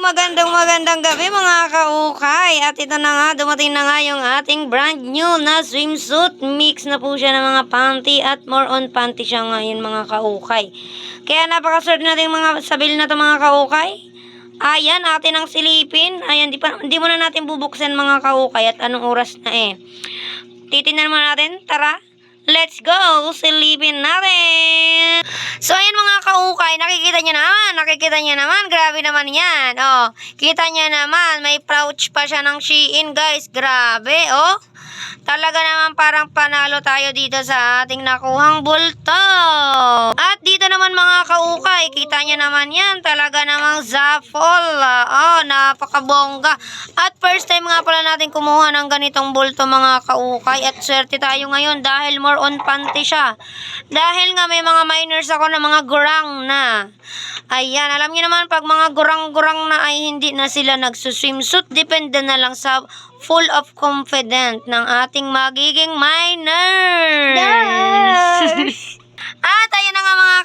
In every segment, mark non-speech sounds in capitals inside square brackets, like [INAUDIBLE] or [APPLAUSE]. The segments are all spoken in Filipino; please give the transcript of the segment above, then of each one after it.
magandang magandang gabi mga kaukay. At ito na nga, dumating na nga yung ating brand new na swimsuit. Mix na po siya ng mga panty at more on panty siya ngayon mga kaukay. Kaya napakaswerte natin mga sabil na to mga kaukay. Ayan, atin ang silipin. Ayan, di, pa, di muna natin bubuksan mga kaukay at anong oras na eh. Titignan muna natin. Tara, let's go! Silipin natin! So, ayan mga kaukay, nakikita nyo naman, nakikita nyo naman, grabe naman yan. Oh, kita nyo naman, may pouch pa siya ng Shein, guys. Grabe, oh. Talaga naman parang panalo tayo dito sa ating nakuhang bulto. At mga kaukay, kita nyo naman yan, talaga namang Zafol. ah. Oh, napakabongga. At first time nga pala natin kumuha ng ganitong bulto mga kaukay. At swerte tayo ngayon dahil more on panty siya. Dahil nga may mga minors ako na mga gurang na. Ayan, alam niyo naman pag mga gurang-gurang na ay hindi na sila nagsuswimsuit, depende na lang sa full of confident ng ating magiging minors. At [LAUGHS] ayun na nga mga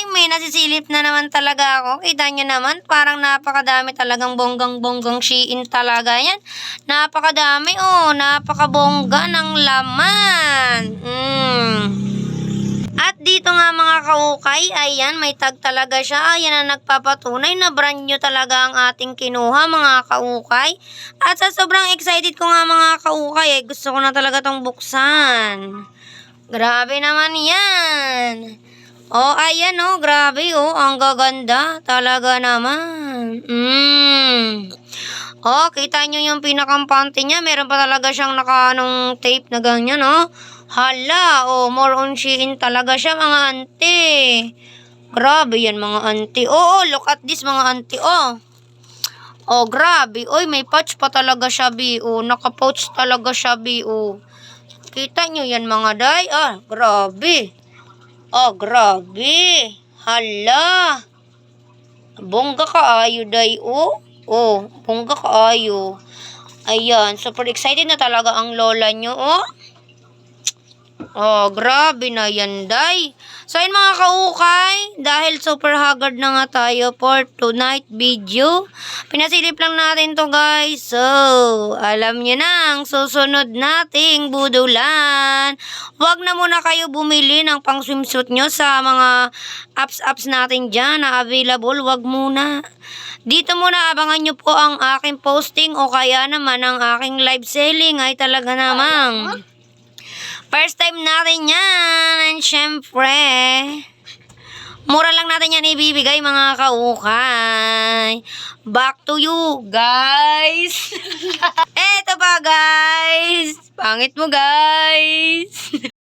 kaukay, may nasisilip na naman talaga ako. Kita nyo naman, parang napakadami talagang bonggang-bonggang Shein talaga yan. Napakadami, oh, napakabongga ng laman. Mm. At dito nga mga kaukay, ayan, may tag talaga siya. Ayan ang nagpapatunay na brand new talaga ang ating kinuha mga kaukay. At sa sobrang excited ko nga mga kaukay, eh, gusto ko na talaga tong buksan. Grabe naman yan. Oh, ayan oh, grabe oh, ang gaganda. Talaga naman. Mm. Oh, kita nyo yung pinakampante niya. Meron pa talaga siyang naka-anong tape na ganyan, oh. Hala, oh, more on Shein talaga siya, mga auntie. Grabe yan, mga auntie. Oh, oh, look at this, mga auntie, oh. Oh, grabe. Oy, may pouch pa talaga siya, bi. Oh, naka-pouch talaga siya, bi. Oh. Kita nyo yan, mga day. Ah, grabe. Oh, grabe. Hala. Bongga kaayo, day. Oh. Oh, bongga kaayo. Ayan, super excited na talaga ang lola nyo, oh. Oh, grabe na yan, day. So, yun mga kaukay, dahil super haggard na nga tayo for tonight video, pinasilip lang natin to guys. So, alam nyo na ang susunod nating budulan. Huwag na muna kayo bumili ng pang swimsuit nyo sa mga apps-apps natin dyan na available. Huwag muna. Dito muna abangan nyo po ang aking posting o kaya naman ang aking live selling ay talaga namang. First time natin yan. And syempre, mura lang natin yan ibibigay mga kaukay. Back to you, guys. [LAUGHS] Eto pa, guys. Pangit mo, guys. [LAUGHS]